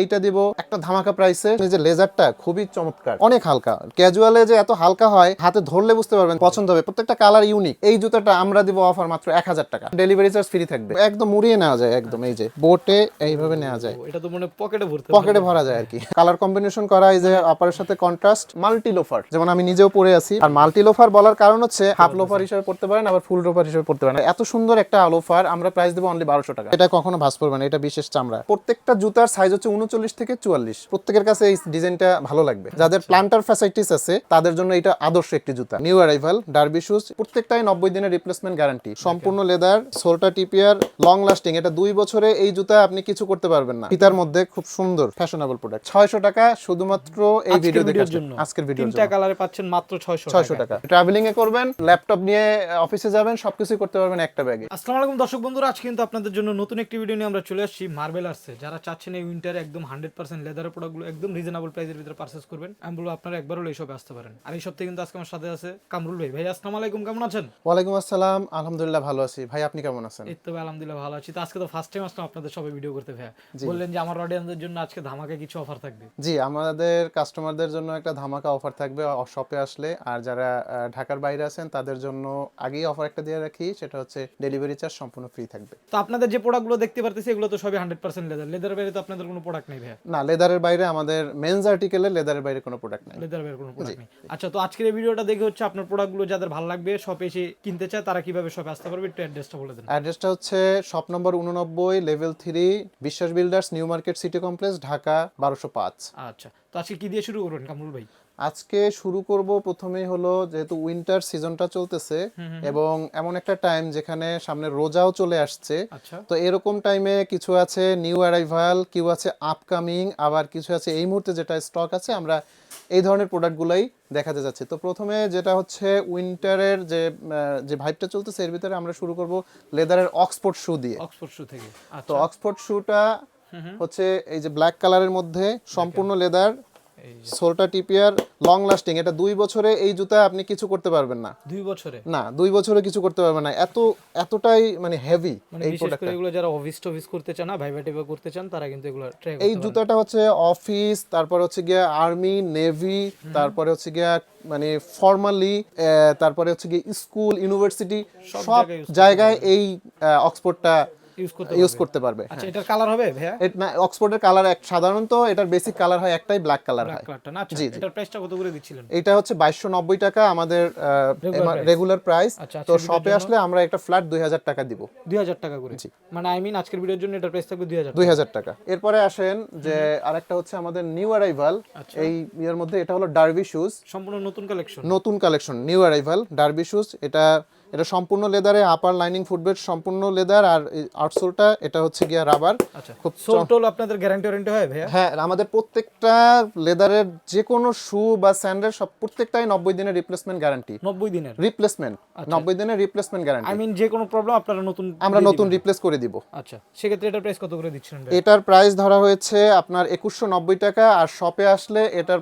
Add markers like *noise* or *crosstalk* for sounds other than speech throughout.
এইটা দিব একটা ধামাকা প্রাইসে এই যে লেজারটা খুবই চমৎকার অনেক হালকা। ক্যাজুয়ালে যে এত হালকা হয় হাতে ধরলে বুঝতে পারবেন পছন্দ হবে। প্রত্যেকটা কালার ইউনিক এই জুতাটা আমরা দিব অফার মাত্র এক হাজার টাকা। ডেলিভারি চার্জ ফ্রি থাকবে। একদম মুড়িয়ে নেওয়া যায় একদম এই যে বোটে এইভাবে নেওয়া যায়। এটা তো মনে পকেটে ভরতে পকেটে ভরা যায় আর কি কালার কম্বিনেশন করা এই যে আপারের সাথে কন্ট্রাস্ট মাল্টি লোফার যেমন আমি নিজেও পরে আছি। আর মাল্টি লোফার বলার কারণ হচ্ছে হাফ লোফার হিসেবে পড়তে পারেন আবার ফুল লোফার হিসেবে পড়তে পারেন। এত সুন্দর একটা লোফার আমরা প্রাইস দেবো অনলি বারোশো টাকা। এটা কখনো ভাস পড়বে না এটা বিশেষ চামড়া। প্রত্যেকটা জুতার সাইজ হচ্ছে উনচল্লিশ থেকে চুয়াল্লিশ। প্রত্যেকের কাছে এই ডিজাইনটা ভালো লাগবে। যাদের প্লান্টার ফ্যাসাইটিস আছে তাদের জন্য এটা আদর্শ একটি জুতা। নিউ অ্যারাইভাল ডার্বি শুজ প্রত্যেকটাই নব্বই দিনের রিপ্লেসমেন্ট গ্যারান্টি সম্পূর্ণ লেদার সোলটা টিপিয়ার লং লাস্টিং এটা দুই বছরে এই জুতা আপনি কিছু করতে পারবেন না। ফিতার মধ্যে খুব সুন্দর ফ্যাশনেবল প্রোডাক্ট ছয়শো টাকা শুধুমাত্র এই ভিডিও দেখার জন্য। আজকের ভিডিওর তিনটা কালারে পাচ্ছেন মাত্র 600 ছয়শো টাকা। ট্রাভেলিং এ করবেন ল্যাপটপ নিয়ে অফিসে যাবেন সবকিছু করতে পারবেন একটা ব্যাগে আসসালামু আলাইকুম দর্শক বন্ধুরা আজকে কিন্তু আপনাদের জন্য নতুন একটি ভিডিও নিয়ে আমরা চলে আসছি মার্বেল আর্টসে যারা চাচ্ছেন এই উইন্টারে একদম হান্ড্রেড পার্সেন্ট লেদারের প্রোডাক্টগুলো একদম রিজনেবল প্রাইসের ভিতরে পারচেস করবেন। আমি বলব আপনারা একবার হলে এইসবে আসতে পারেন। আর এই সপ্তাহে কিন্তু আজকে আমার সাথে আছে কামরুল ভাই। ভাই আসসালামু আলাইকুম কেমন আছেন? ওয়ালাইকুম আসসালাম আলহামদুলিল্লাহ ভালো আছি। ভাই আপনি কেমন আছেন? এই তো আলহামদুলিল্লাহ ভালো আছি। তো আজকে তো ফার্স্ট টাইম আসলাম আপনাদের সবাই ভিডিও করতে ভাই বললেন যে আমার অডিয়েন্সদের জন্য আজকে ধামাকা কিছু অফার থাকবে। জি আমাদের কাস্টমারদের জন্য একটা ধামাকা অফার থাকবে শপে আসলে। আর যারা ঢাকার বাইরে আছেন তাদের জন্য আগেই অফার একটা দিয়ে রাখি। সেটা হচ্ছে ডেলিভারি চার্জ সম্পূর্ণ ফ্রি থাকবে। তো আপনাদের যে প্রোডাক্টগুলো দেখতে পারতেছি এগুলো তো সবই হান্ড্রেড পার্সেন্ট লেদার লেদার বাইরে তো আপনাদের কোনো প্রোডাক্ট নেই ভাইয়া? না লেদারের বাইরে আমাদের মেন্স আর্টিকেলে লেদারের বাইরে কোনো প্রোডাক্ট নেই। লেদারের বাইরে কোনো প্রোডাক্ট নেই। আচ্ছা তো আজকের এই ভিডিওটা দেখে হচ্ছে আপনার প্রোডাক্টগুলো যাদের ভালো লাগবে শপে এসে কিনতে চায় তারা কীভাবে শপে আসতে পারবে? একটু অ্যাড্রেসটা বলে দেন। অ্যাড্রেসটা হচ্ছে শপ নম্বর উননব্বই level three Biswas Builders New Market City Complex Dhaka বারোশো পাঁচ। আচ্ছা তো আজকে কি দিয়ে শুরু করবেন কামরুল ভাই? আজকে শুরু করব প্রথমেই হলো যেহেতু উইন্টার সিজনটা চলতেছে এবং এমন একটা টাইম যেখানে সামনে রোজাও চলে আসছে। আচ্ছা। তো এরকম টাইমে কিছু আছে নিউ অ্যারাইভাল কেউ আছে আপকামিং আবার কিছু আছে এই মুহূর্তে যেটা স্টক আছে আমরা এই ধরনের প্রোডাক্টগুলাই দেখাতে যাচ্ছি। তো প্রথমে যেটা হচ্ছে উইন্টারের যে যে ভাইবটা চলতেছে এর ভিতরে আমরা শুরু করব লেদারের অক্সফোর্ড শু দিয়ে। অক্সফোর্ড শু থেকে। তো আচ্ছা। অক্সফোর্ড শুটা হচ্ছে এই যে ব্ল্যাক কালারের মধ্যে সম্পূর্ণ লেদার সোলটা টিপিয়ার লং লাস্টিং এটা দুই বছরে এই জুতা আপনি কিছু করতে পারবেন না। দুই বছরে? না দুই বছরে কিছু করতে পারবেন না। এত এতটাই মানে হেভি মানে এই প্রোডাক্ট এগুলো যারা অফিস টফিস করতে চান না ভাইবা টেবা করতে চান তারা কিন্তু এগুলো ট্রাই এই জুতাটা হচ্ছে অফিস তারপর হচ্ছে গিয়া আর্মি নেভি তারপরে হচ্ছে গিয়া মানে ফর্মালি তারপরে হচ্ছে গিয়ে স্কুল ইউনিভার্সিটি সব জায়গায় এই অক্সফোর্ডটা ইউজ করতে পারবে। আচ্ছা এটার কালার হবে ভাইয়া? না অক্সফোর্ডের কালার এক সাধারণত এটার বেসিক কালার হয় একটাই ব্ল্যাক কালার হয়। আচ্ছা জি, জি। এটার প্রাইসটা কত করে দিচ্ছিলেন? এটা হচ্ছে বাইশশো নব্বই টাকা আমাদের রেগুলার প্রাইস আচ্ছা, তো শপে আসলে আমরা একটা ফ্ল্যাট দুই হাজার টাকা দিব। দুই হাজার টাকা করে। মানে আই মিন আজকের ভিডিওর জন্য এটার প্রাইস থাকবে দুই হাজার দুই হাজার টাকা। এরপরে আসেন যে আরেকটা হচ্ছে আমাদের নিউ অ্যারাইভাল আচ্ছা। এই ইয়ার মধ্যে এটা হলো ডার্বি শুজ সম্পূর্ণ নতুন কালেকশন নতুন collection new arrival derby shoes এটা এটা সম্পূর্ণ লেদারে আপার লাইনিং ফুটবেড সম্পূর্ণ লেদার আর আউটসোলটা এটা হচ্ছে গিয়া রাবার আচ্ছা খুব সোলটোল আপনাদের গ্যারান্টি ওয়ারেন্টি হয় ভাইয়া? হ্যাঁ আমাদের প্রত্যেকটা লেদারের যে কোনো শু বা স্যান্ডেল সব প্রত্যেকটাই নব্বই দিনের রিপ্লেসমেন্ট গ্যারান্টি নব্বই দিনের? রিপ্লেসমেন্ট নব্বই দিনের রিপ্লেসমেন্ট গ্যারান্টি আই মিন যে কোনো প্রবলেম আপনারা নতুন আমরা নতুন রিপ্লেস করে দিব। আচ্ছা সেক্ষেত্রে এটার প্রাইস কত করে দিচ্ছেন ভাই এটার প্রাইস ধরা হয়েছে আপনার একুশশো নব্বই টাকা আর শপে আসলে এটার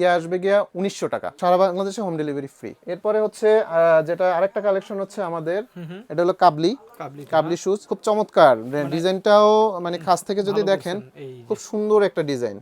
ইয়ে আসবে গিয়া উনিশশো টাকা। সারা বাংলাদেশে হোম ডেলিভারি ফ্রি এরপরে হচ্ছে যেটা আরেকটা কালেকশন হচ্ছে আমাদের। এটা হলো কাবলি। কাবলি শুজ খুব চমৎকার। ডিজাইনটাও মানে কাছ থেকে যদি দেখেন খুব সুন্দর একটা ডিজাইন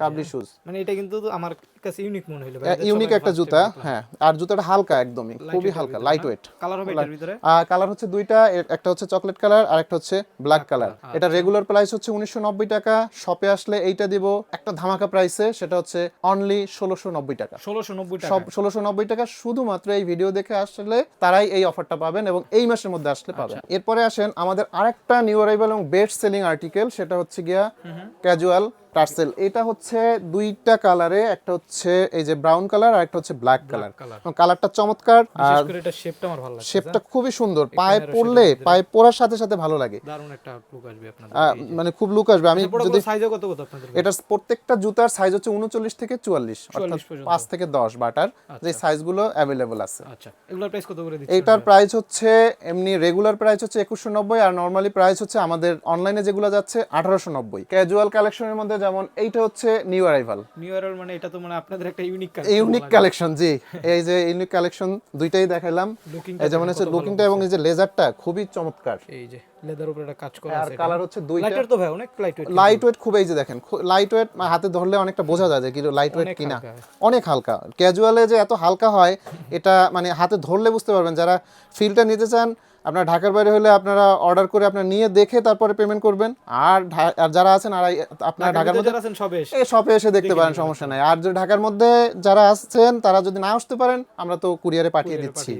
কাবলি শুজ মানে এটা কিন্তু আমার কাছে ইউনিক মনে হলো ভাই। ইউনিক একটা জুতা হ্যাঁ। আর জুতাটা হালকা একদমই খুবই হালকা লাইট ওয়েট কালার হবে এটার ভিতরে? কালার হচ্ছে দুইটা একটা হচ্ছে চকলেট কালার আর একটা হচ্ছে ব্ল্যাক কালার এটা রেগুলার প্রাইস হচ্ছে উনিশশো নব্বই টাকা। শপে আসলে এইটা দিব। একটা ধামাকা প্রাইসে সেটা হচ্ছে অনলি ষোলোশো নব্বই টাকা। ষোলোশো নব্বই টাকা। সব ষোলোশো নব্বই টাকা শুধুমাত্র এই ভিডিও দেখে আসলে তারাই এই অফারটা পাবেন এবং এই মাসের মধ্যে আসলে পাবেন। এরপরে আসেন আমাদের আরেকটা নিউ অ্যারাইভাল এবং বেস্ট সেলিং আর্টিকেল সেটা হচ্ছে গিয়া ক্যাজুয়াল টার্সেল। এটা হচ্ছে দুইটা কালারে একটা হচ্ছে এই যে ব্রাউন কালার আর একটা হচ্ছে ব্ল্যাক কালার। কালার কালারটা চমৎকার আর এটা শেপটা আমার ভালো লাগছে শেপটা খুবই সুন্দর। পায়ে পরলে পায়ে পরার সাথে সাথে ভালো লাগে। দারুণ একটা লুক আসবে আপনাদের। মানে খুব লুক আসবে। আমি যদি বড় সাইজও কত কত আপনাদের এটার প্রত্যেকটা জুতার সাইজ হচ্ছে উনচল্লিশ থেকে চুয়াল্লিশ অর্থাৎ 44 পর্যন্ত। পাঁচ থেকে দশ বাটার যে সাইজগুলো অ্যাভেলেবল আছে। আচ্ছা এগুলোর প্রাইস কত করে দিচ্ছেন এইটার প্রাইস হচ্ছে এমনি রেগুলার প্রাইস হচ্ছে একুশশো নব্বই আর নর্মালি প্রাইস হচ্ছে আমাদের অনলাইনে যেগুলো যাচ্ছে আঠারোশো নব্বই। ক্যাজুয়াল কালেকশনের মধ্যে যেমন এইটা হচ্ছে নিউ অ্যারাইভাল নিউ ইয়ার মানে এটা তো মানে আপনাদের একটা ইউনিক কালেকশন ইউনিক কালেকশন জি। *laughs* এই যে ইউনিক কালেকশন দুইটাই দেখাইলাম। এই যেমন হচ্ছে লুকিংটা এবং এই যে লেজারটা খুবই চমৎকার। এই যে লেদার উপরে একটা কাজ করা আছে আর কালার হচ্ছে দুইটা। লাইটার তো ভাই অনেক লাইট ওয়েট লাইট ওয়েট খুব এই যে দেখেন লাইট ওয়েট হাতে ধরলে অনেকটা বোঝা যায় যে কি লাইট ওয়েট কিনা। অনেক হালকা। ক্যাজুয়ালে যে এত হালকা হয় এটা মানে হাতে ধরলে বুঝতে পারবেন। যারা ফিলটা নিতে চান আপনার ঢাকার বাইরে হলে আপনারা অর্ডার করে আপনার নিয়ে দেখে তারপরে পেমেন্ট করবেন। আর আর যারা আছেন আর আপনার ঢাকার মধ্যে আছেন সবে এসে শপে এসে দেখতে পারেন সমস্যা নাই। আর যদি ঢাকার মধ্যে যারা আসছেন তারা যদি না আসতে পারেন আমরা তো কুরিয়ারে পাঠিয়ে দিচ্ছি।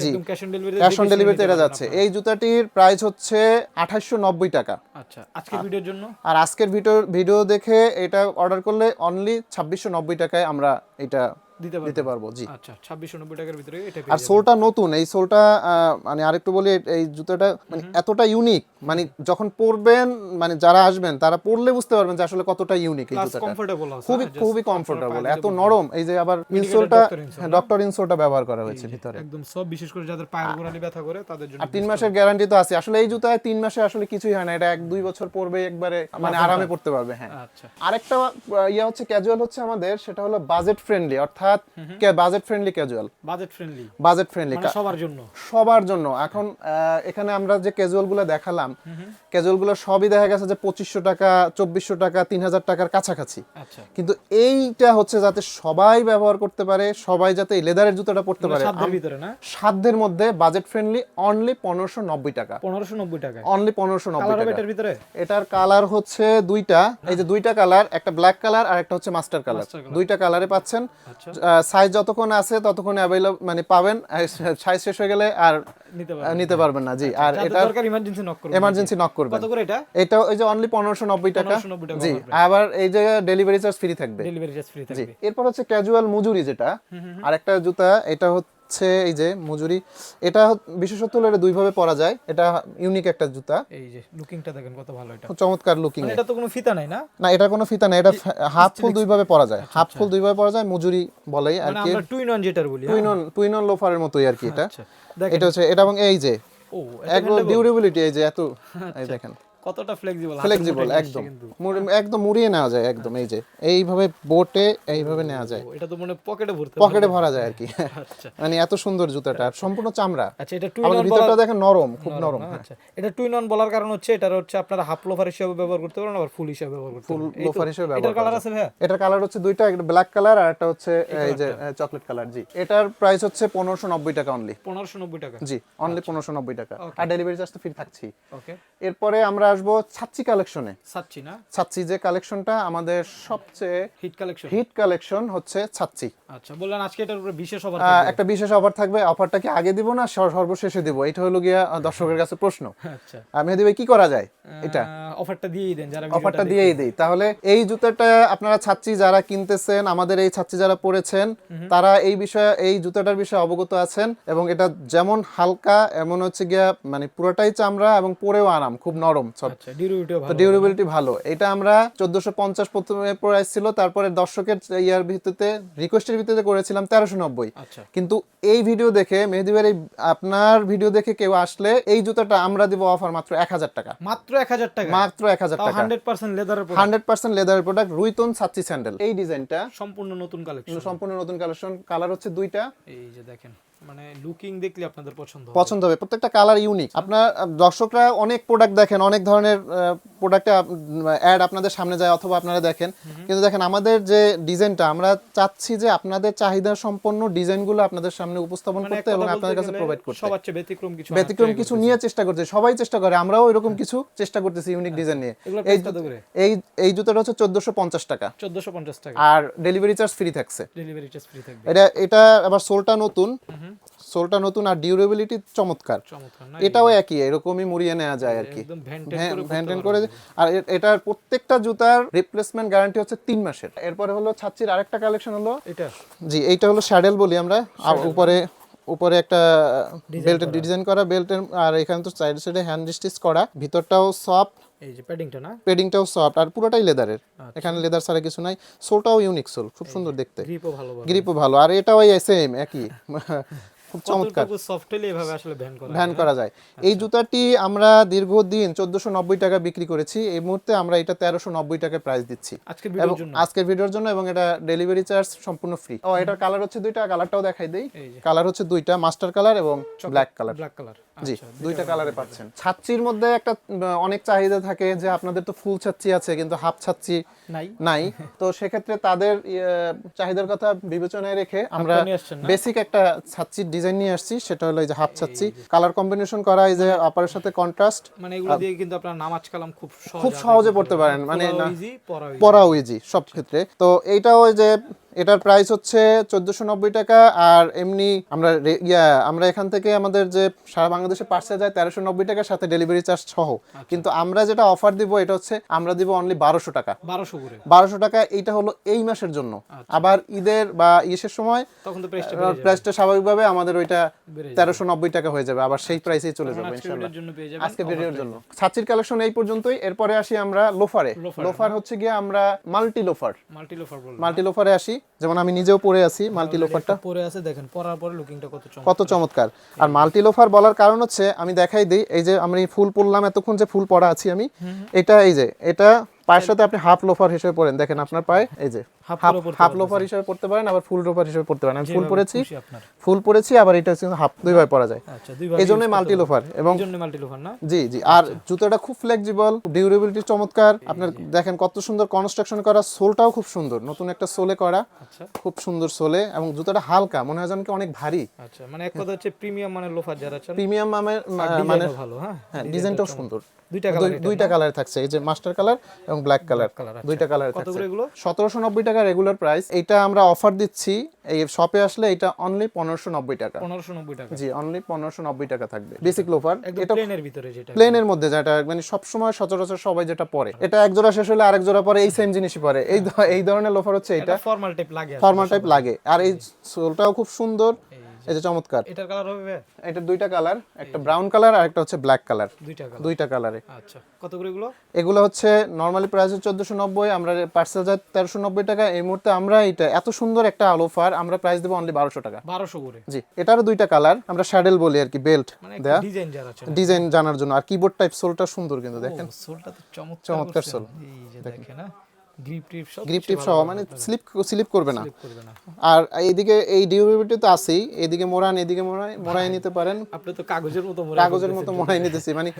জি। Cash on delivery cash on ডেলিভারিতে এটা যাচ্ছে। এই জুতাটির প্রাইস হচ্ছে আঠাশশো নব্বই টাকা। আচ্ছা আজকের ভিডিওর জন্য? আর আজকের ভিডিও ভিডিও দেখে এটা অর্ডার করলে অনলি ছাব্বিশশো নব্বই টাকায় আমরা এটা দিতে পারব। জি। আচ্ছা ছাব্বিশশো নব্বই টাকার ভিতরে এটা আর সোলটা নতুন এই সোলটা মানে আরেকটু বলি এই জুতোটা মানে এতটা ইউনিক মানে যখন পরবেন মানে যারা আসবেন তারা পরলে বুঝতে পারবেন যে আসলে কতটা ইউনিক এই জুতোটা। কমফোর্টেবল খুবই হ্যাঁ, খুবই কমফোর্টেবল এত নরম এই যে আবার ইনসোলটা ডক্টর ইনসোলটা ব্যবহার করা হয়েছে ভিতরে। একদম সব বিশেষ করে যাদের পায়ের গোড়ালি ব্যথা করে তাদের জন্য আর তিন মাসের গ্যারান্টি তো আছে। আসলে এই জুতায় তিন মাসে আসলে কিছুই হয় না এটা এক দুই বছর পরবে একবারে মানে আরামে পড়তে পারবে হ্যাঁ। আচ্ছা। আরেকটা ইয়া হচ্ছে ক্যাজুয়াল হচ্ছে আমাদের সেটা হলো বাজেট ফ্রেন্ডলি অর্থাৎ budget friendly casual budget friendly budget friendly মানে সবার জন্য। সবার জন্য। এখন এখানে আমরা যে ক্যাজুয়ালগুলো দেখালাম ক্যাজুয়ালগুলো সবই দেখা গেছে যে পঁচিশশো টাকা চব্বিশশো টাকা তিন হাজার টাকার কাছাকাছি। আচ্ছা। কিন্তু এইটা হচ্ছে যাতে সবাই ব্যবহার করতে পারে সবাই যাতে লেদারের জুতোটা পরতে পারে। সাধ্যের ভিতরে না? সাধ্যের মধ্যে বাজেট ফ্রেন্ডলি অনলি পনেরোশো নব্বই টাকা। পনেরোশো নব্বই টাকায়। অনলি পনেরোশো নব্বই টাকা। এটার ভিতরে? এটার কালার হচ্ছে দুইটা। এই যে দুইটা কালার একটা ব্ল্যাক কালার আর একটা হচ্ছে মাস্টার কালার দুইটা কালারে পাচ্ছেন আচ্ছা। সাইজ যতক্ষণ আছে ততক্ষণ অ্যাভেলেবল মানে পাবেন সাইজ শেষ হয়ে গেলে আর নিতে পারবেন না। জি। আর এটা দরকার ইমার্জেন্সি নক করুন এমার্জেন্সি নক? করবেন। কত করে এটা? এটা ওই যে অনলি পনেরোশো নব্বই টাকা। 1590 টাকা জি আবার এই যে ডেলিভারি চার্জ ফ্রি থাকবে। ডেলিভারি চার্জ ফ্রি থাকবে। এরপর হচ্ছে ক্যাজুয়াল মজুরি যেটা আর একটা জুতা এটা হচ্ছে এই যে মজুরি এটা বিশেষত হলো এটা দুইভাবে পরা যায়। এটা ইউনিক একটা জুতা। এই যে লুকিংটা দেখেন কত ভালো এটা। চমৎকার লুকিং মানে এটা তো কোনো ফিতা নাই না? না এটা কোনো ফিতা না এটা হাফ ফুল দুইভাবে পরা যায়। হাফ ফুল দুইভাবে পরা যায় মজুরি বলেই আর মানে কি। আমরা টুইন অন যেটার বলি হ্যাঁ? টুইনন টুইনন লোফারের মতোই আর কি এটা। আচ্ছা এটা হচ্ছে এটা এবং এই যে। ও একদম ডিউরেবিলিটি এই যে এত এই দেখেন। কতটা ফ্লেক্সিবল ফ্লেক্সিবল একদম। একদম মুড়িয়ে নেওয়া যায় একদম এই যে এইভাবে বোটে এইভাবে নেওয়া যায়। এটা তো মানে পকেটে ভরতে পকেটে ভরা যায় আর কি। আচ্ছা। মানে এত সুন্দর জুতাটা সম্পূর্ণ চামড়া। আচ্ছা এটা টুইন অন ভিতরটা দেখেন নরম খুব নরম আচ্ছা। এটা টুইন অন বলার কারণ হচ্ছে এটা হচ্ছে আপনারা হাফ লোফার হিসেবে ব্যবহার করতে পারেন আবার ফুল হিসেবে ব্যবহার করতে ফুল পারেন। লোফার হিসেবে এটার ব্যবহার কালার আছে ভাইয়া? এটার কালার হচ্ছে দুইটা একটা ব্ল্যাক কালার আর একটা হচ্ছে এই যে চকলেট কালার জি। এটার প্রাইস হচ্ছে পনেরোশো নব্বই টাকা অনলি পনেরোশো নব্বই টাকা। জি অনলি পনেরোশো নব্বই টাকা। আর ডেলিভারি চার্জ তো ফ্রি থাকছি ওকে এরপরে আমরা আসব ছাচ্চি কালেকশনে। সাচ্ছি না? ছাচ্চি যে কালেকশনটা আমাদের সবচেয়ে হিট কালেকশন হিট কালেকশন হচ্ছে ছাচ্চি আচ্ছা বললেন আজকে এটার উপরে বিশেষ অফার আহ, একটা বিশেষ অফার থাকবে অফারটা কি আগে দিব না সর্বশেষে দিব? এটা হলো গিয়া দর্শকের কাছে প্রশ্ন। আচ্ছা। আহ, মেহেদি কি করা যায় এটা? অফারটা দিয়েই দেন যারা অফারটা দিয়েই দিই। তাহলে এই জুতাটা আপনারা ছাচ্ছি যারা কিনতেছেন আমাদের এই ছাচ্ছি যারা পরেছেন তারা এই বিষয়ে এই জুতাটার বিষয়ে অবগত আছেন এবং এটা যেমন হালকা এমন হচ্ছে গিয়া মানে পুরোটাই চামড়া এবং পরেও আরাম খুব নরম আচ্ছা ভালো ডিউরেবিলিটি ভালো। এটা আমরা চোদ্দশো পঞ্চাশ প্রথমে প্রাইস ছিল তারপরে দর্শকের ইয়ার ভিত্তিতে রিকোয়েস্টের ভিত্তিতে করেছিলাম তেরোশো নব্বই। আচ্ছা। কিন্তু এই ভিডিও দেখে মেহেদি আপনার ভিডিও দেখে কেউ আসলে এই জুতাটা আমরা দিব অফার মাত্র এক হাজার টাকা। মাত্র এক হাজার টাকা? মাত্র এক হাজার টাকা। হান্ড্রেড পার্সেন্ট লেদারের হান্ড্রেড পার্সেন্ট লেদারের প্রোডাক্ট রুইতন সাচ্চি স্যান্ডেল এই ডিজাইনটা সম্পূর্ণ নতুন কালেকশন সম্পূর্ণ নতুন কালেকশন কালার হচ্ছে দুইটা। এই যে দেখেন। মানে লুকিং দেখলে আপনাদের পছন্দ হবে। পছন্দ হবে প্রত্যেকটা কালার ইউনিক আপনার দর্শকরা অনেক প্রোডাক্ট দেখেন অনেক ধরনের প্রোডাক্টে অ্যাড আপনাদের সামনে যায় অথবা আপনারা দেখেন। কিন্তু দেখেন আমাদের যে ডিজাইনটা আমরা চাচ্ছি যে আপনাদের চাহিদা সম্পন্ন ডিজাইনগুলো আপনাদের সামনে উপস্থাপন মানে করতে এবং আপনাদের কাছে প্রোভাইড করতে। সবার চেয়ে ব্যতিক্রম কিছু ব্যতিক্রম কিছু নিয়ে চেষ্টা করছে সবাই চেষ্টা করে আমরাও এরকম কিছু চেষ্টা করতেছি ইউনিক ডিজাইন নিয়ে। এই? এই জুতোটা হচ্ছে চোদ্দশো পঞ্চাশ টাকা। চোদ্দশো পঞ্চাশ টাকা। আর ডেলিভারি চার্জ ফ্রি থাকছে। ডেলিভারি চার্জ ফ্রি থাকবে। এটা এটা আবার সোলটা নতুন। সোলটা নতুন আর ডিউরেবিলিটি চমৎকার। এটাও একই এরকমই মুড়িয়ে নেওয়া যায় আর কি। ভ্যান্টেন হ্যাঁ করে আর এটার প্রত্যেকটা জুতার রিপ্লেসমেন্ট গ্যারান্টি হচ্ছে তিন মাসের। এরপরে হলো ছাচ্চির আরেকটা কালেকশন হলো এটা। জি এইটা হলো স্যাডেল বলি আমরা। আর উপরে উপরে একটা বেল্টের ডিজাইন করা। বেল্টের আর এখানে তো সাইড সাইডে হ্যান্ড স্টিচ করা। ভিতরটাও সফট এই যে প্যাডিংটা না? পেডিংটাও সফট আর পুরোটাই লেদারের আচ্ছা। এখানে লেদার ছাড়া কিছু নাই। সোলটাও ইউনিক সোল। খুব সুন্দর দেখতে। গ্রিপও ভালো ভালো। গ্রিপও ভালো। আর এটাও সেম একই। *laughs* খুব চমৎকার। এভাবে আসলে ভ্যান করা ভ্যান করা যায়। এই জুতাটি আমরা দীর্ঘদিন চোদ্দশো নব্বই টাকা বিক্রি করেছি। এই মুহূর্তে আমরা এটা তেরোশো নব্বই টাকায় প্রাইস দিচ্ছি। আজকের ভিডিওর জন্য? আজকের ভিডিওর জন্য এবং এটা ডেলিভারি চার্জ সম্পূর্ণ ফ্রি ও এটার কালার হচ্ছে দুইটা কালারটাও দেখাই দেই। কালার হচ্ছে দুইটা মাস্টার কালার এবং ব্ল্যাক কালার ব্ল্যাক কালার জি দুইটা কালারে পাচ্ছেন। ছাচ্চির মধ্যে একটা অনেক চাহিদা থাকে যে আপনাদের তো ফুল ছাচ্চি আছে কিন্তু হাফ ছাচ্চি নাই। নাই। তো সেক্ষেত্রে তাদের ইয়ে, চাহিদার কথা বিবেচনায় রেখে আমরা? বেসিক একটা ছাচ্চির ডিজাইন নিয়ে আসছি সেটা হলো এই যে হাফ ছাচ্চি কালার কম্বিনেশন করা এই যে আপারের সাথে কন্ট্রাস্ট মানে এগুলো দিয়ে কিন্তু আপনার নামাজ কালাম খুব খুব সহজে পড়তে পারেন মানে পড়া ইজি সব ক্ষেত্রে। তো এইটাও ওই যে এটার প্রাইস হচ্ছে চোদ্দশো নব্বই টাকা আর এমনি আমরা ইয়া আমরা এখান থেকে আমাদের যে সারা বাংলাদেশে পার্সেল যায় তেরোশো নব্বই টাকার সাথে ডেলিভারি চার্জ সহ। কিন্তু আমরা যেটা অফার দিব এটা হচ্ছে আমরা দিব অনলি বারোশো টাকা। বারোশো করে। বারোশো টাকা এইটা হলো এই মাসের জন্য। আবার ঈদের বা ইসের সময় তখন তো প্রাইসটা স্বাভাবিকভাবে আমাদের ওইটা তেরোশো নব্বই টাকা হয়ে যাবে আবার সেই প্রাইসেই চলে যাবে ইনশাল্লাহ আজকে ভিডিওর জন্য ছাচির কালেকশন এই পর্যন্তই। এরপরে আসি আমরা লোফারে লোফার, লোফার হচ্ছে গিয়ে আমরা multi loafer multi loafer multi লোফারে আসি। যেমন আমি নিজেও পরে আছি মাল্টি লোফারটা পরে আছে দেখেন পরার পরে লুকিংটা কত চমৎকার। কত চমৎকার। আর মাল্টি লোফার বলার কারণ হচ্ছে আমি দেখাই দিই এই যে আমি ফুল পরলাম এতক্ষণ যে ফুল পরা আছি আমি এটা এই যে এটা পায়ের সাথে আপনি হাফ লোফার হিসেবে পরেন। দেখেন আপনার পায়ে এই যে হাফ লোফার হিসেবে পড়তে পারেন আবার ফুল লোফার হিসেবে পড়তে পারেন। আমি ফুল পরেছি ফুল পরেছি আবার এটা হচ্ছে হাফ দুইভাবে পরা যায়। আচ্ছা এই জন্যই মাল্টি লোফার এবং জন্য মাল্টি লোফার না? জি জি আর জুতোটা খুব ফ্লেক্সিবল ডিউরেবিলিটি চমৎকার। আপনার দেখেন কত সুন্দর কনস্ট্রাকশন করা সোলটাও খুব সুন্দর। নতুন একটা সোলে করা আচ্ছা। খুব সুন্দর সোলে এবং জুতোটা হালকা মনে হয় যেন কি অনেক ভারী। আচ্ছা মানে এক কথা হচ্ছে প্রিমিয়াম মানে লোফার যারা চান প্রিমিয়াম মানে ডিজাইনও ভালো হ্যাঁ? হ্যাঁ ডিজাইনটাও সুন্দর। দুইটা কালার দুইটা কালার থাকছে এই যে মাস্টার কালার এবং ব্ল্যাক কালার কালার দুইটা কালার সতেরোশো নব্বই টাকা রেগুলার প্রাইস এইটা আমরা অফার দিচ্ছি। এই শপে আসলে এটা অনলি পনেরোশো নব্বই টাকা। পনেরোশো নব্বই টাকা। জি অনলি পনেরোশো নব্বই টাকা থাকবে। বেসিক লোফার এটা প্লেনের ভিতরে যেটা। প্লেনের মধ্যে যেটা মানে সবসময় সচরাচর সবাই যেটা পরে। এটা এক জোড়া শেষ হলে আরেক জোড়া পরে এই সেম জিনিসই পরে। এই এই ধরনের লোফার হচ্ছে এটা এটা। ফর্মাল টাইপ লাগে ফর্মাল টাইপ লাগে। আর এই সোলটাও খুব সুন্দর। এই যে চমৎকার। এটার কালার হবে? এটা দুইটা কালার একটা ব্রাউন কালার আর একটা হচ্ছে ব্ল্যাক কালার দুইটা কালার দুইটা কালারে আচ্ছা কত করে এগুলো? এগুলো হচ্ছে নর্মালি প্রাইস হচ্ছে চোদ্দশো নব্বই আমরা পার্সেল যায় তেরোশো নব্বই টাকা। এই মুহূর্তে আমরা এটা এত সুন্দর একটা আলোফার আমরা প্রাইস দেবো অনলি বারোশো টাকা। বারোশো করে। জি এটারও দুইটা কালার আমরা শ্যাডেল বলি আর কি বেল্ট মানে দেয়া। ডিজাইন যারা চান ডিজাইন জানার জন্য। আর কিবোর্ড টাইপ সোলটা সুন্দর কিন্তু দেখেন। সোলটা তো চমৎকার চমৎকার সোল। এই যে দেখেন না গ্রিপ টিপ সব গ্রিপ টিপ সহ মানে স্লিপ স্লিপ করবে না। আর এইদিকে এই ডিউরেবিলিটি তো আছেই এইদিকে মোড়ান এদিকে নিতে পারেন। আপনি তো কাগজের মতো কাগজের মতো নিতেছি মানে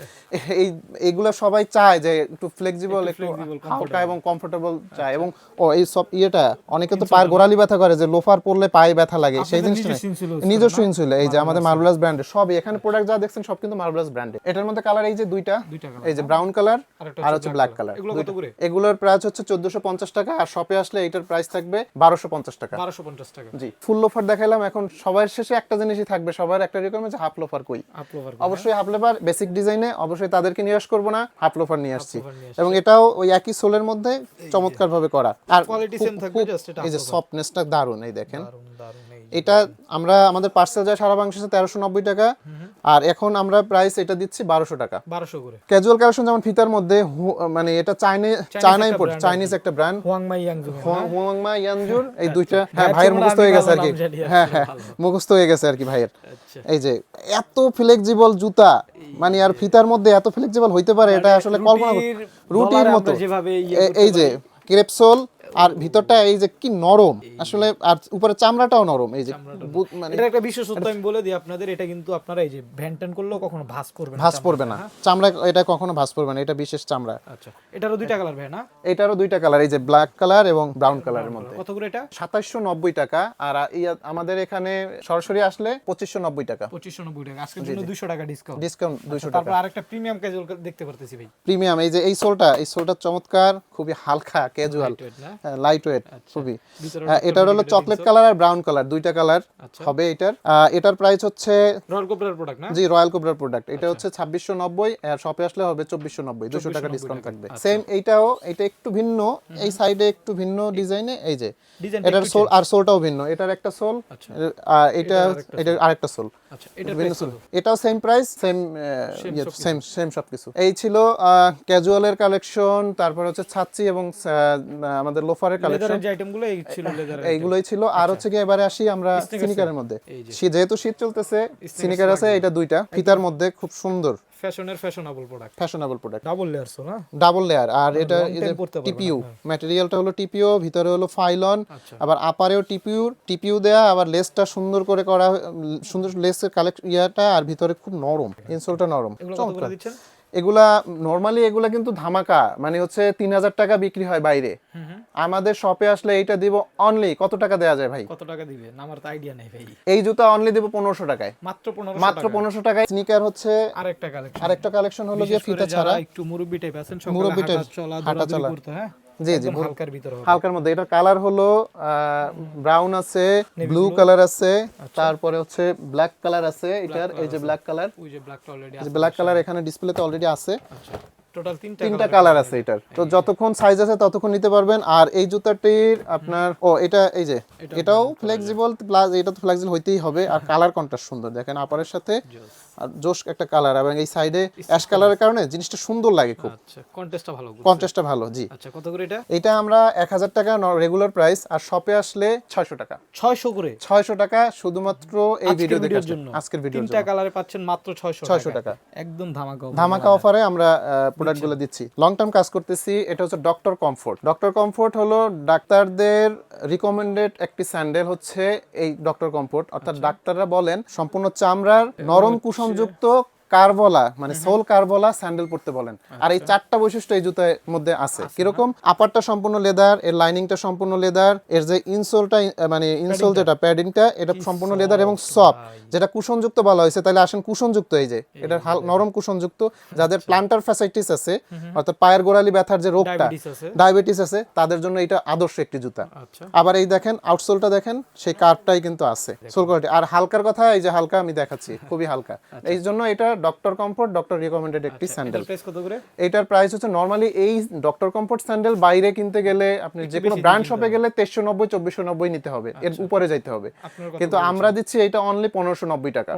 এই এইগুলো সবাই চায় যে একটু ফ্লেক্সিবল একটু হালকা এবং কমফোর্টেবল চায়। এবং ও এই সব ইয়েটা অনেকে তো পায়ের গোড়ালি ব্যথা করে যে লোফার পরলে পায়ে ব্যথা লাগে সেই জিনিসটা নিজস্ব ইনসুল এই যে আমাদের মার্বেলাস ব্র্যান্ডের সবই। এখানে প্রোডাক্ট যা দেখছেন সব কিন্তু মার্বেলাস ব্র্যান্ডের এটার মধ্যে কালার এই যে দুইটা এই যে ব্রাউন কালার আর হচ্ছে ব্ল্যাক কালার এগুলো এগুলোর প্রাইস হচ্ছে চোদ্দশো পঞ্চাশ টাকা আর শপে আসলে এটার প্রাইস থাকবে বারোশো পঞ্চাশ টাকা। বারোশো পঞ্চাশ টাকা। জি ফুল লোফার দেখাইলাম এখন সবার শেষে একটা জিনিসই থাকবে সবার একটা রিকোয়ারমেন্ট হাফ লোফার কই। আপলোভার অবশ্যই হাফ লোফার বেসিক ডিজাইনে অবশ্যই তাদেরকে নিরাশ করব না হাফ লোফার নিয়ে আসছি। এবং এটাও ওই একই সোলের মধ্যে চমৎকার ভাবে করা। আর কোয়ালিটি সেম থাকবে জাস্ট এটা এই যে সফটনেসটা দারুণ এই দেখেন। এটা আমরা আমাদের পার্সেল যায় সারা বাংলাদেশে তেরোশো নব্বই টাকা। আর এখন আমরা প্রাইস এটা দিচ্ছি বারোশো টাকা। বারোশো করে। ক্যাজুয়াল কালেকশন যেমন ফিতার মধ্যে মানে এটা চাইনা চায়না ইম্পোর্ট চাইনিজ একটা ব্র্যান্ড হুয়াংমা ইয়ানজুর এই দুইটা হ্যাঁ ভাইয়ের ভাইয়ের মুখস্থ হয়ে গেছে আর কি। হ্যাঁ হ্যাঁ মুখস্থ হয়ে গেছে আর কি ভাইয়ের। আচ্ছা। এই যে এত ফ্লেক্সিবল জুতা মানে আর ফিতার মধ্যে এত ফ্লেক্সিবল হইতে পারে এটা আসলে কল্পনা রুটির মতো। ইয়ে এই যে ক্রেপসোল আর ভিতরটা এই যে কি নরম। আসলে আর উপরে চামড়াটাও নরম এই যে মানে এটা একটা বিশেষত্ব আমি বলে দিই আপনাদের এটা কিন্তু আপনারা এই যে ভ্যানট্যান করলেও কখনো ভাস করবে না চামড়া। পড়বে না। চামড়া এটা কখনো ভাস পড়বে না এটা বিশেষ চামড়া। আচ্ছা এটারও দুইটা কালার ভাই না? এটারও দুইটা কালার এই যে ব্ল্যাক কালার এবং ব্রাউন কালারের মধ্যে। কত করে এটা? সাতাশশো নব্বই টাকা আর আমাদের এখানে সরাসরি আসলে পঁচিশশো নব্বই টাকা। পঁচিশশো নব্বই টাকা। আজকের জন্য দুইশো টাকা ডিসকাউন্ট ডিসকাউন্ট দুইশো টাকা। তারপর আরেকটা প্রিমিয়াম ক্যাজুয়াল দেখতে পারতেছি ভাই। প্রিমিয়াম এই যে এই সোলটা এই সোলটা চমৎকার খুবই হালকা ক্যাজুয়াল? লাইট ওয়েট খুবই। হ্যাঁ, এটার হলো চকলেট কালার আর ব্রাউন কালার দুইটা কালার আচ্ছা। হবে এটার। এটার প্রাইস হচ্ছে রয়্যাল কোবরার প্রোডাক্ট না? জি রয়্যাল কোবরার প্রোডাক্ট আচ্ছা। এটা হচ্ছে ছাব্বিশশো নব্বই আর শপে আসলে হবে চব্বিশশো নব্বই দুশো টাকা ডিসকাউন্ট থাকবে। আচ্ছা। সেম এইটাও এটা একটু ভিন্ন এই সাইডে একটু ভিন্ন ডিজাইনে এই যে। এটার সোল আর সোলটাও ভিন্ন। এটার একটা সোল আচ্ছা। আর এটা এটা আরেকটা সোল। আচ্ছা এটাও same price same same same সবকিছু। এই ছিল ক্যাজুয়ালের কালেকশন তারপর হচ্ছে ছাচ্চি এবং আমাদের লোফারের কালেকশন যে আইটেমগুলো এই ছিল লেদারের এইগুলোই ছিল। আর হচ্ছে কি এবারে আসি আমরা সিনিকারের মধ্যে। শীত- যেহেতু শীত চলতেছে সিনিকার আছে এটা দুইটা। ফিতার মধ্যে খুব সুন্দর। ফ্যাশনের fashionable product fashionable product double layer so না? ডাবল লেয়ার আর এটা টিপিউ ম্যাটেরিয়ালটা হলো টিপিউ ভিতরে হলো ফাইলন আচ্ছা। আবার আপারেও টিপিউ টিপিউ দেয়া আবার লেসটা সুন্দর করে করা সুন্দর লেসের কালেক্ট ইয়াটা আর ভিতরে খুব নরম ইনসোলটা নরম। এগুলো চমৎকার। এগুলা নরমালি এগুলা কিন্তু ধামাকা মানে হচ্ছে তিন হাজার টাকা বিক্রি হয় বাইরে। আমাদের শপে আসলে এইটা দিব অনলি কত টাকা দেওয়া যায় ভাই? কত টাকা দিবে? না আমার তো আইডিয়া নেই ভাই। এই জুতা অনলি দিব পনেরোশো টাকায়। মাত্র পনেরো মাত্র পনেরোশো টাকায়। স্নিকার হচ্ছে আরেকটা কালেকশন আরেকটা কালেকশন হলো গিয়ে ফিতা ছাড়া। একটু মুরব্বি টাইপ আছেন সকালে হাঁটা চলা দৌড়াদৌড়ি। করতে হ্যাঁ? জি জি হালকার ভিতরে হবে। হালকার মধ্যে। এটা কালার হলো ব্রাউন আছে ব্লু কালার আছে আচ্ছা। তারপরে হচ্ছে ব্ল্যাক কালার আছে এটার এই যে ব্ল্যাক কালার ওই যে ব্ল্যাকটা অলরেডি আছে। ব্ল্যাক কালার এখানে ডিসপ্লেতে অলরেডি আছে। আচ্ছা। টোটাল তিনটা তিনটা কালার আছে এটার। তো যতক্ষণ সাইজ আছে ততক্ষণ নিতে পারবেন। আর এই জুতাটির আপনার ও এটা এই যে এটাও ফ্লেক্সিবল প্লাস এটা তো ফ্লেক্সিবল হইতেই হবে। আর কালার কন্ট্রাস্ট সুন্দর। দেখেন আপারের সাথে আর জোশ একটা কালার এবং এই সাইডে অ্যাশ কালারের কারণে জিনিসটা সুন্দর লাগে খুব। আচ্ছা কন্টেস্টটা ভালো কন্ট্রাস্টটা ভালো জি। আচ্ছা কত করে এটা? এটা আমরা এক হাজার টাকা রেগুলার প্রাইস আর শপে আসলে ছয়শো টাকা। 600 করে? ছয়শো টাকা শুধুমাত্র এই ভিডিও দেখার জন্য জন্য? আজকের ভিডিওর তিনটা কালারে পাচ্ছেন মাত্র 600 600 টাকা। একদম ধামাকা। ধামাকা অফারে আমরা প্রোডাক্টগুলো দিচ্ছি। লং টার্ম কাজ করতেছি এটা হচ্ছে ডক্টর কমফোর্ট ডক্টর কমফোর্ট হলো ডাক্তারদের রিকমেন্ডেড একটি স্যান্ডেল হচ্ছে এই ডক্টর কমফোর্ট অর্থাৎ ডাক্তাররা বলেন সম্পূর্ণ চামড়ার নরম কুশনযুক্ত কারবলা মানে সোল কারবলা স্যান্ডেল পরতে বলেন। আর এই চারটা বৈশিষ্ট্য এই জুতার মধ্যে আছে। কীরকম? আপারটা সম্পূর্ণ লেদার এর লাইনিংটা সম্পূর্ণ লেদার এর যে ইনসোলটা মানে ইনসোল যেটা প্যাডিংটা এটা সম্পূর্ণ লেদার এবং সফট যেটা কুশনযুক্ত বলা হয়েছে। তাহলে আসেন কুশনযুক্ত এই যে এটা। নরম কুশনযুক্ত যাদের প্লান্টার ফ্যাসাইটিস আছে অর্থাৎ পায়ের গোড়ালি ব্যথার যে রোগটা ডায়াবেটিস আছে। তাদের জন্য এটা আদর্শ একটি জুতা। আচ্ছা। আবার এই দেখেন আউটসোলটা দেখেন সেই কার্ভটাই কিন্তু আছে। সোল কোয়ালিটি আর হালকার কথা এই যে হালকা আমি দেখাচ্ছি খুবই হালকা। এই জন্য এটা ডক্টর কমফোর্ট ডক্টর রিকমেন্ডেড একটি স্যান্ডেল এটার প্রাইস কত করে? এটার প্রাইস হচ্ছে নর্মালি এই ডক্টর কমফোর্ট স্যান্ডেল বাইরে কিনতে গেলে আপনি যে কোনো ব্র্যান্ড শপে গেলে তেইশশো নব্বই চব্বিশশো নব্বই নিতে হবে। এর উপরে যাইতে হবে। কিন্তু আমরা দিচ্ছি এটা অনলি পনেরোশো নব্বই টাকা।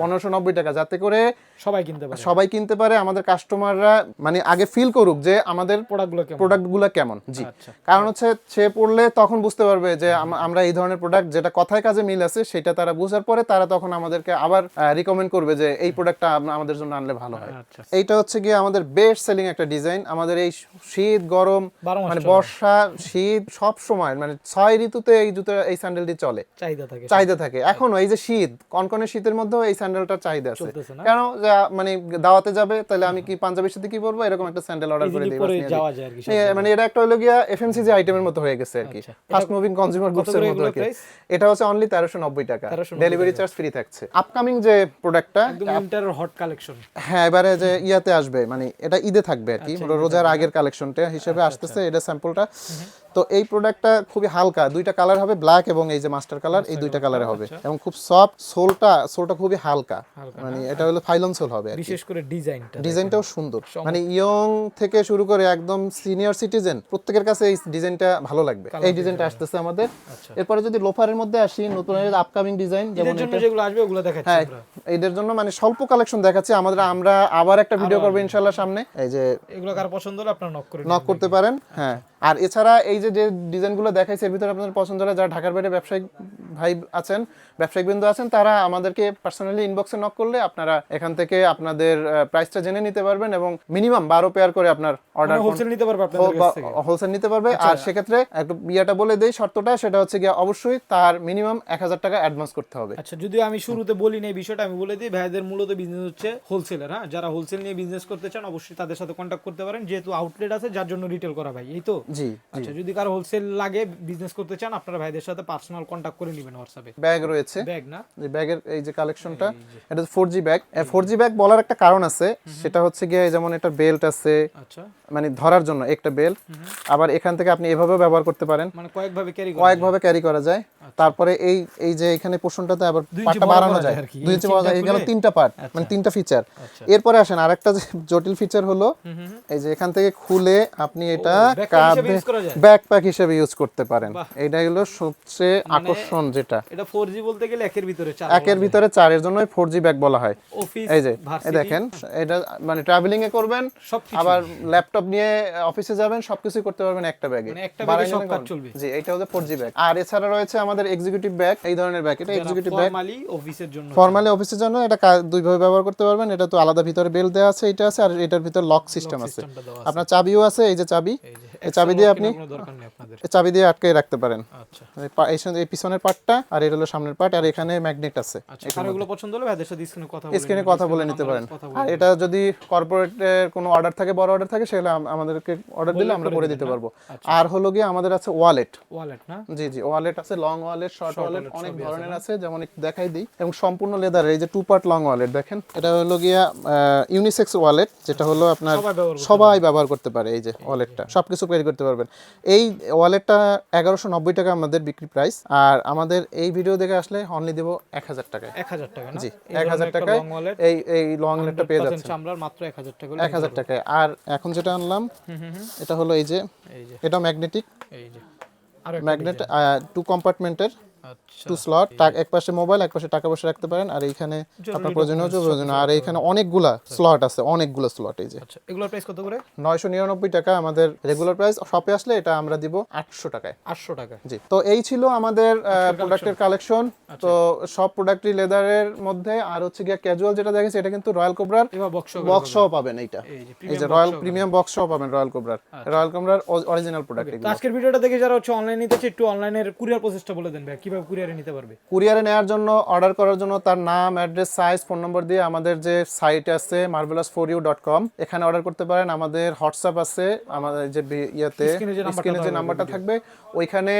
পনেরোশো নব্বই টাকা। যাতে করে সবাই কিনতে পারে। সবাই কিনতে পারে আমাদের কাস্টমাররা মানে আগে ফিল করুক যে আমাদের প্রোডাক্টগুলো কেমন। প্রোডাক্টগুলো কেমন। জি। আচ্ছা। কারণ হচ্ছে সে পড়লে তখন বুঝতে পারবে যে আমরা এই ধরনের প্রোডাক্ট যেটা কথায় কাজে মিল আছে সেটা তারা বুঝার পরে তারা তখন আমাদেরকে আবার রিকমেন্ড করবে যে এই প্রোডাক্টটা আমাদের জন্য আনলে ভালো হয়। আচ্ছা। এইটা হচ্ছে গিয়ে আমাদের বেস্ট সেলিং একটা ডিজাইন আমাদের এই শীত গরম মানে বর্ষা শীত সব সময় মানে ছয় ঋতুতে এই জুতো এই স্যান্ডেলটি চলে। চাহিদা থাকে। চাহিদা থাকে। এখনও এই যে শীত কনকনে শীতের মধ্যেও এই স্যান্ডেলটার চাহিদা আছে। কেন? মানে দাওয়াতে যাবে তাহলে আমি কি পাঞ্জাবির সাথে কি পরবো? এরকম একটা স্যান্ডেল অর্ডার করে দিই মানে এটা একটা হলো গিয়া এফএমসিজি আইটেমের মতো হয়ে গেছে আর কি। ফাস্ট মুভিং কনজিউমার গুডস এর মতো আর কি। এটা হচ্ছে অনলি তেরোশো নব্বই টাকা। ডেলিভারি চার্জ ফ্রি থাকছে। আপকামিং যে প্রোডাক্টটা একদম উইন্টার হট কালেকশন হ্যাঁ এবারে যে ইয়াতে আসবে মানে এটা ঈদে থাকবে আর কি রোজার আগের কালেকশনটা হিসেবে আসতেছে এটা স্যাম্পলটা তো এই প্রোডাক্টটা খুবই হালকা দুইটা কালার হবে ব্ল্যাক এবং এই যে মাস্টার কালার এই দুইটা কালারে হবে। এবং খুব সফট সোলটা সোলটা খুবই হালকা মানে এটা হলো ফাইলন সোল হবে বিশেষ করে ডিজাইনটা ডিজাইনটাও সুন্দর। মানে ইয়ং থেকে শুরু করে একদম সিনিয়র সিটিজেন প্রত্যেকের কাছে এই ডিজাইনটা ভালো লাগবে। এই ডিজাইনটা আসতেছে আমাদের। আচ্ছা। এরপরে যদি লোফারের মধ্যে আসি নতুন আপকামিং ডিজাইন যেমন যেগুলো আসবে ওগুলো দেখাচ্ছি হ্যাঁ এদের জন্য মানে স্বল্প কালেকশন দেখাচ্ছি। আমাদের আমরা আবার একটা ভিডিও করব ইনশাল্লাহ সামনে। এই যে এগুলো কার পছন্দ হলে আপনারা নক করে নক করতে পারেন হ্যাঁ। আর এছাড়া এই যে যে ডিজাইনগুলো দেখাইছে এর ভিতরে আপনাদের পছন্দ হলে যারা ঢাকার বাইরে ব্যবসায়িক ভাই আছেন ব্যবসায়িক বিন্দু আছেন তারা আমাদেরকে পার্সোনালি ইনবক্সে নক করলে আপনারা এখান থেকে আপনাদের প্রাইসটা জেনে নিতে পারবেন এবং মিনিমাম বারো পেয়ার করে আপনার অর্ডার হোলসেল নিতে পারবে হোলসেল নিতে পারবে। আর সেক্ষেত্রে একটু ইয়েটা বলে দেই শর্তটা সেটা হচ্ছে গিয়ে অবশ্যই তার মিনিমাম এক হাজার টাকা অ্যাডভান্স করতে হবে। আচ্ছা যদি আমি শুরুতে বলি না এই বিষয়টা আমি বলে দিই ভাইদের মূলত বিজনেস হচ্ছে হোলসেলার হ্যাঁ? যারা হোলসেল নিয়ে বিজনেস করতে চান অবশ্যই তাদের সাথে কন্ট্যাক্ট করতে পারেন যেহেতু আউটলেট আছে যার জন্য রিটেল করা ভাই এই তো? জি আচ্ছা যদি কারও হোলসেল লাগে বিজনেস করতে চান আপনারা ভাইদের সাথে পার্সোনাল কন্টাক্ট করে নেবেন হোয়াটসঅ্যাপে ব্যাগ রয়েছে। ব্যাগ না? এই ব্যাগের এই যে কালেকশনটা এটা four G bag four G bag বলার একটা কারণ আছে সেটা হচ্ছে গিয়ে যেমন একটা বেল্ট আছে আচ্ছা। মানে ধরার জন্য একটা বেল্ট আবার এখান থেকে আপনি এভাবেও ব্যবহার করতে পারেন। মানে কয়েকভাবে ক্যারি কয়েকভাবে ক্যারি করা যায়। তারপরে এই এই যে এখানে পোর্শনটাতে আবার পার্টটা বাড়ানো যায়। আর কি। দুই ইঞ্চি বড় যায়। এগুলো তিনটা পার্ট মানে তিনটা ফিচার আচ্ছা। এরপরে আসেন আরেকটা যে জটিল ফিচার হলো এই যে এখান থেকে খুলে আপনি এটা কাঁধে? ব্যাকপ্যাক হিসেবে ইউজ করতে পারেন। এটা হলো সবচেয়ে মানে আকর্ষণ যেটা। এটা ফোর জি বলতে গেলে একের ভিতরে চার একের ভিতরে চারের জন্য ফোর জি ব্যাগ বলা হয়। এই যে এই দেখেন এটা মানে ট্রাভেলিং এ করবেন। আবার ল্যাপটপ নিয়ে অফিসে যাবেন সবকিছু করতে পারবেন একটা ব্যাগে মানে একটা ব্যাগে সব কাজ চলবে। জি এটা হচ্ছে ফোর জি ব্যাগ আর এছাড়া রয়েছে আমাদের এক্সিকিউটিভ ব্যাগ এই ধরনের ব্যাগ এটা এক্সিকিউটিভ ব্যাগ ফর্মালি অফিসের জন্য ফর্মালি অফিসের জন্য এটা দুইভাবে ব্যবহার করতে পারবেন। এটা তো আলাদা ভিতরে বেল দেওয়া আছে এটা আছে আর এটার ভিতরে লক সিস্টেম আছে। আপনার চাবিও আছে এই যে চাবি। এই চাবি দিয়ে আপনি চাবি দিয়ে আটকে রাখতে পারেন। আচ্ছা। এই পিছনের পার্টটা আর এটা হলো সামনের পার্ট আর এখানে ম্যাগনেট আছে। আচ্ছা এগুলো পছন্দ হলে ভাইদের সাথে স্ক্রিনে কথা বলে স্ক্রিনে কথা বলে নিতে পারেন। আর এটা যদি কর্পোরেটের কোনো অর্ডার থাকে বড় অর্ডার থাকে সেগুলো আমাদেরকে অর্ডার দিলে আমরা করে দিতে পারব। আর হলো গিয়ে আমাদের আছে ওয়ালেট ওয়ালেট না? জি জি ওয়ালেট আছে লং ওয়ালেট শর্ট ওয়ালেট অনেক ধরনের আছে যেমন একটু দেখাই দিই। এবং সম্পূর্ণ লেদার এই যে টু পার্ট লং ওয়ালেট দেখেন এটা হলো গিয়া ইউনিসেক্স ওয়ালেট যেটা হলো আপনার সবাই ব্যবহার করতে সবাই ব্যবহার করতে পারে এই যে ওয়ালেটটা সবকিছু ক্যারি করতে পারবেন। এই ওয়ালেটটা এগারোশো নব্বই টাকা আমাদের বিক্রি প্রাইস আর আমাদের এই ভিডিও দেখে আসলে অনলি দেবো এক হাজার টাকায়। এক হাজার টাকা জি এক হাজার টাকায় এই এই লং ওয়ালেটটা পেয়ে 100% যাচ্ছে চামড়ার মাত্র এক হাজার টাকা এক হাজার টাকায়। আর এখন যেটা আনলাম এটা হলো এই যে এটা ম্যাগনেটিক এই যে। ম্যাগনেট টু কম্পার্টমেন্টের টু স্লট এক পাশে মোবাইল এক পাশে টাকা পয়সা রাখতে পারেন আর এইখানে আপনার প্রয়োজনীয় হচ্ছে প্রয়োজনীয় আর এইখানে অনেকগুলা স্লট আছে অনেকগুলো স্লট এই যে। আচ্ছা এগুলোর প্রাইস কত করে? নয়শো নিরানব্বই টাকা আমাদের রেগুলার প্রাইস শপে আসলে এটা আমরা দিব আটশো টাকায়। আটশো টাকা। জি তো এই ছিল আমাদের প্রোডাক্টের কালেকশন তো সব প্রোডাক্টই লেদারের মধ্যে আর হচ্ছে গিয়ে ক্যাজুয়াল যেটা দেখেছি এটা কিন্তু রয়্যাল কোবরার বক্স সহ পাবেন এইটা। এই যে রয়্যাল প্রিমিয়াম বক্স সহ পাবেন রয়্যাল কোবরার রয়্যাল কোবরার অরিজিনাল প্রোডাক্ট আজকের ভিডিওটা দেখে যারা হচ্ছে অনলাইন নিতে চায় একটু অনলাইনের কুরিয়ার প্রসেসটা বলে দেন ভাই কীভাবে কুরিয়ারে নিতে পারবে? কুরিয়ারে নেওয়ার জন্য অর্ডার করার জন্য তার নাম অ্যাড্রেস সাইজ ফোন নম্বর দিয়ে আমাদের যে সাইট আছে marvellous four you dot com এখানে অর্ডার করতে পারেন। আমাদের হোয়াটসঅ্যাপ আছে আমাদের যে ইয়েতে স্ক্রিনে যে নাম্বারটা থাকবে ওইখানে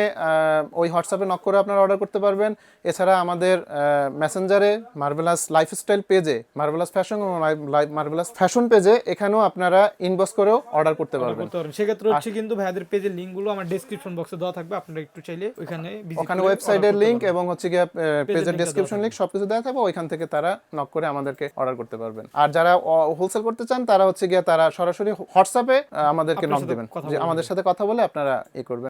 ওই হোয়াটসঅ্যাপে নক করে আপনারা অর্ডার করতে পারবেন। এছাড়া আমাদের মেসেঞ্জারে মার্ভেলাস লাইফস্টাইল পেজে মার্ভেলাস ফ্যাশন মার্ভেলাস ফ্যাশন পেজে এখানেও আপনারা ইনবক্স করেও অর্ডার করতে পারবেন। সেক্ষেত্রে হচ্ছে কিন্তু ভাইদের পেজের লিঙ্কগুলো আমার ডেসক্রিপশন বক্সে দেওয়া থাকবে। আপনারা একটু চাইলে ওইখানে ওখানে করে ওয়েবসাইটের লিংক এবং হচ্ছে গিয়ে পেজের ডেসক্রিপশন লিংক সবকিছু দেওয়া থাকবে ওইখান থেকে তারা নক করে আমাদেরকে অর্ডার করতে পারবেন। আর যারা হোলসেল করতে চান তারা হচ্ছে গিয়ে তারা সরাসরি হোয়াটসঅ্যাপে আমাদেরকে নক দেবেন। যে আমাদের সাথে কথা বলে আপনারা এ করবেন।